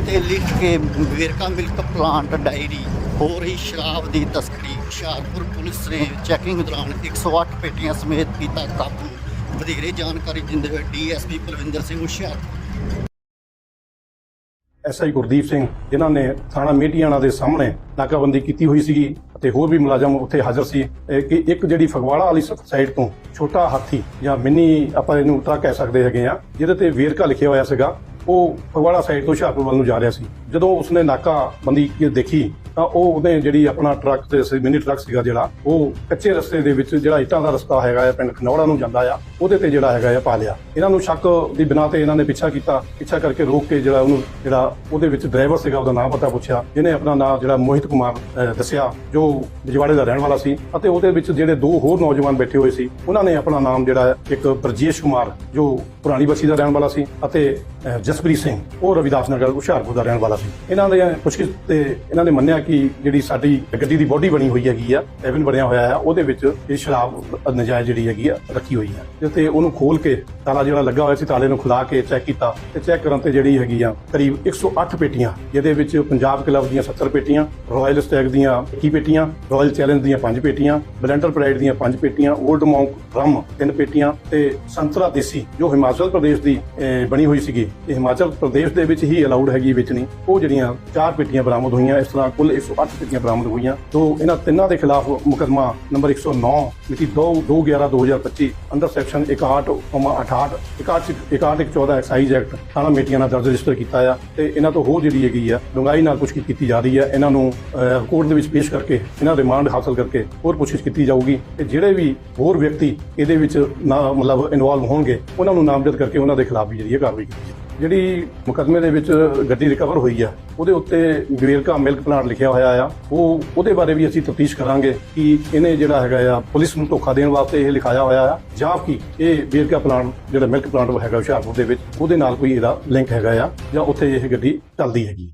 ਤੇ ਲਿਖ ਕੇ ਵੇਰਕਾ ਮਿਲਕ ਪਲਾਂਟ ਡਾਇਰੀ ਹੋ ਰਹੀ ਸ਼ਰਾਬ ਦੀ ਤਸਕਰੀ, ਹੁਸ਼ਿਆਰਪੁਰ ਪੁਲਿਸ ਨੇ ਚੈਕਿੰਗ ਦੌਰਾਨ 108 ਪੇਟੀਆਂ ਸਮੇਤ ਕੀਤਾ ਕਾਬੂ। ਵਧੇਰੇ ਜਾਣਕਾਰੀ ਦਿੰਦੇ ਹੋਏ ਡੀਐਸਪੀ ਕੁਲਵਿੰਦਰ ਸਿੰਘ ਹੁਸ਼ਿਆਰਪੁਰ। ਐਸਆਈ ਗੁਰਦੀਪ ਸਿੰਘ, ਜਿਨ੍ਹਾਂ ਨੇ ਥਾਣਾ ਮੇਟੀਆਣਾ ਦੇ ਸਾਹਮਣੇ ਨਾਕਾਬੰਦੀ ਕੀਤੀ ਹੋਈ ਸੀਗੀ ਅਤੇ ਹੋਰ ਵੀ ਮੁਲਾਜ਼ਮ ਉੱਥੇ ਹਾਜ਼ਰ ਸੀ ਕਿ ਇੱਕ ਜਿਹੜੀ ਫਗਵਾੜਾ ਵਾਲੀ ਸਾਈਡ ਤੋਂ ਛੋਟਾ ਹਾਥੀ ਜਾਂ ਮਿੰਨੀ ਆਪਾਂ ਇਹਨੂੰ ਟਰੱਕ ਕਹਿ ਸਕਦੇ ਹੈਗੇ ਆ, ਜਿਹਦੇ ਤੇ ਵੇਰਕਾ ਲਿਖਿਆ ਹੋਇਆ ਸੀਗਾ ਉਹ ਫਗਵਾੜਾ ਸਾਈਡ ਤੋਂ ਹੁਸ਼ਿਆਰਪੁਰ ਵੱਲ ਨੂੰ ਜਾ ਰਿਹਾ ਸੀ। ਜਦੋਂ ਉਸਨੇ ਨਾਕਾਬੰਦੀ ਕੀ ਦੇਖੀ ਤਾਂ ਉਹ ਉਹਨੇ ਜਿਹੜੀ ਆਪਣਾ ਟਰੱਕ ਤੇ ਸੀ ਮਿੰਨੀ ਟਰੱਕ ਸੀਗਾ ਜਿਹੜਾ, ਉਹ ਕੱਚੇ ਰਸਤੇ ਦੇ ਵਿੱਚ ਜਿਹੜਾ ਇੱਟਾਂ ਦਾ ਰਸਤਾ ਹੈਗਾ ਆ, ਪਿੰਡ ਖਨੌੜਾ ਨੂੰ ਜਾਂਦਾ ਆ, ਉਹਦੇ ਤੇ ਜਿਹੜਾ ਹੈਗਾ ਆ ਪਾ ਲਿਆ। ਇਹਨਾਂ ਨੂੰ ਸ਼ੱਕ ਦੀ ਬਿਨਾਂ ਤੇ ਇਹਨਾਂ ਨੇ ਪਿੱਛਾ ਕੀਤਾ, ਪਿੱਛਾ ਕਰਕੇ ਰੋਕ ਕੇ ਜਿਹੜਾ ਉਹਨੂੰ, ਜਿਹੜਾ ਉਹਦੇ ਵਿੱਚ ਡਰਾਈਵਰ ਸੀਗਾ, ਉਹਦਾ ਨਾਮ ਪਤਾ ਪੁੱਛਿਆ। ਜਿਹਨੇ ਆਪਣਾ ਨਾਮ ਜਿਹੜਾ ਮੋਹਿਤ ਕੁਮਾਰ ਦੱਸਿਆ, ਜੋ ਜਵਾੜੇ ਦਾ ਰਹਿਣ ਵਾਲਾ ਸੀ, ਅਤੇ ਉਹਦੇ ਵਿੱਚ ਜਿਹੜੇ ਦੋ ਹੋਰ ਨੌਜਵਾਨ ਬੈਠੇ ਹੋਏ ਸੀ, ਉਹਨਾਂ ਨੇ ਆਪਣਾ ਨਾਮ ਜਿਹੜਾ ਇੱਕ ਬਰਜੇਸ਼ ਕੁਮਾਰ, ਜੋ ਪੁਰਾਣੀ ਬਸੀ ਦਾ ਰਹਿਣ ਵਾਲਾ ਸੀ, ਅਤੇ ਜਸਪ੍ਰੀਤ ਸਿੰਘ, ਉਹ ਰਵਿਦਾਸ ਨਗਰ, ਹੁਸ਼ਿਆਰਪੁਰ ਦਾ ਰਹਿਣ ਵਾਲਾ ਸੀ। ਇਹਨਾਂ ਦੇ ਪੁੱਛਗਿੱਛ ਤੇ ਇਹਨਾਂ ਨੇ ਮੰਨਿਆ ਕਿ ਜਿਹੜੀ ਸਾਡੀ ਗੱਡੀ ਦੀ ਬੋਡੀ ਬਣੀ ਹੋਈ ਹੈਗੀ ਆ ਕੈਬਨ ਬਣਿਆ ਹੋਇਆ ਆ ਉਹਦੇ ਵਿੱਚ ਇਹ ਸ਼ਰਾਬ ਨਜਾਇਜ਼ ਜਿਹੜੀ ਹੈਗੀ ਆ, ਰੱਖੀ ਹੋਈ ਹੈ ਜਿੱਤੇ ਉਹਨੂੰ ਖੋਲ ਕੇ ਤਾਲਾ ਜਿਹੜਾ ਲੱਗਾ ਹੋਇਆ ਸੀ, ਤਾਲੇ ਨੂੰ ਖੁਲਾ ਕੇ ਚੈੱਕ ਕੀਤਾ ਤੇ ਚੈੱਕ ਕਰਨ ਤੇ ਜਿਹੜੀ ਹੈਗੀ ਆ, ਕਰੀਬ 108 ਪੇਟੀਆਂ, ਜਿਹਦੇ ਵਿੱਚ ਪੰਜਾਬ ਕਲੱਬ ਦੀਆਂ 70 ਪੇਟੀਆਂ ਰਾਇਲ ਸਟੈਗ ਦੀਆਂ 21 ਪੇਟੀਆਂ ਰਾਇਲ ਚੈਲੰਜ ਦੀਆਂ 5 ਪੇਟੀਆਂ ਬਲੈਂਡਰ ਪ੍ਰਾਈਡ ਦੀਆਂ 5 ਪੇਟੀਆਂ 올ਡ ਮੌਂਕ ਰਮ 3 ਪੇਟੀਆਂ ਤੇ ਸੰਤਰਾ ਦੇਸੀ, ਜੋ ਹਿਮਾਚਲ ਪ੍ਰਦੇਸ਼ ਦੀ ਬਣੀ ਹੋਈ ਸੀਗੀ। ਇਹ ਹਿਮਾਚਲ ਪ੍ਰਦੇਸ਼ ਦੇ ਵਿੱਚ ਹੀ ਅਲਾਉਡ ਹੈਗੀ ਵੇਚਣੀ। ਉਹ ਜਿਹੜੀਆਂ ਚਾਰ ਪੇਟੀਆਂ ਬਰਾਮਦ ਹੋਈਆਂ, ਇਸ ਤਰ੍ਹਾਂ ਕੁੱਲ 108 ਪੇਟੀਆਂ ਬਰਾਮਦ ਹੋਈਆਂ ਤੋਂ ਇਹਨਾਂ ਤਿੰਨਾਂ ਦੇ ਖਿਲਾਫ ਮੁਕੱਦਮਾ ਨੰਬਰ 109 ਮਿਤੀ 2 211 2025 ਅੰਡਰ ਸੈਕਸ਼ਨ 61,68 6114 ਐਕਸਾਈਜ਼ ਐਕਟ ਥਾਣਾ ਮੇਟੀਆਂ ਨਾਲ ਦਰਜ ਰਜਿਸਟਰ ਕੀਤਾ ਆ ਤੇ ਇਹਨਾਂ ਤੋਂ ਹੋਰ ਜਿਹੜੀ ਹੈਗੀ ਆ ਡੂੰਘਾਈ ਨਾਲ ਪੁੱਛਗਿੱਛ ਕੀਤੀ ਜਾ ਰਹੀ ਹੈ ਇਹਨਾਂ ਨੂੰ ਕੋਰਟ ਦੇ ਵਿੱਚ ਪੇਸ਼ ਕਰਕੇ ਇਹਨਾਂ ਰਿਮਾਂਡ ਹਾਸਲ ਕਰਕੇ ਹੋਰ ਪੁੱਛਗਿੱਛ ਕੀਤੀ ਜਾਊਗੀ ਤੇ ਜਿਹੜੇ ਵੀ ਹੋਰ ਵਿਅਕਤੀ ਇਹਦੇ ਵਿੱਚ ਨਾ ਮਤਲਬ ਇਨਵੋਲਵ ਹੋਣਗੇ ਉਹਨਾਂ ਨੂੰ ਨਾਮਜ਼ਦ ਕਰਕੇ ਉਹਨਾਂ ਦੇ ਖਿਲਾਫ ਵੀ ਜਿਹੜੀ ਹੈ ਕਾਰਵਾਈ ਕੀਤੀ ਜਾਊਗੀ। ਜਿਹੜੀ ਮੁਕੱਦਮੇ ਦੇ ਵਿੱਚ ਗੱਡੀ ਰਿਕਵਰ ਹੋਈ ਆ, ਉਹਦੇ ਉੱਤੇ ਗਵੇਰਕਾ ਮਿਲਕ ਪਲਾਂਟ ਲਿਖਿਆ ਹੋਇਆ ਆ। ਉਹ, ਉਹਦੇ ਬਾਰੇ ਵੀ ਅਸੀਂ ਤਫਤੀਸ਼ ਕਰਾਂਗੇ ਕਿ ਇਹਨੇ ਜਿਹੜਾ ਹੈਗਾ ਆ, ਪੁਲਿਸ ਨੂੰ ਧੋਖਾ ਦੇਣ ਵਾਸਤੇ ਇਹ ਲਿਖਾਇਆ ਹੋਇਆ ਆ, ਜਾਂ ਕਿ ਇਹ ਵੇਰਕਾ ਪਲਾਂਟ, ਜਿਹੜਾ ਮਿਲਕ ਪਲਾਂਟ ਹੈਗਾ ਹੁਸ਼ਿਆਰਪੁਰ ਦੇ ਵਿੱਚ, ਉਹਦੇ ਨਾਲ ਕੋਈ ਇਹਦਾ ਲਿੰਕ ਹੈਗਾ ਆ, ਜਾਂ ਉੱਥੇ ਇਹ ਗੱਡੀ ਚੱਲਦੀ ਹੈਗੀ।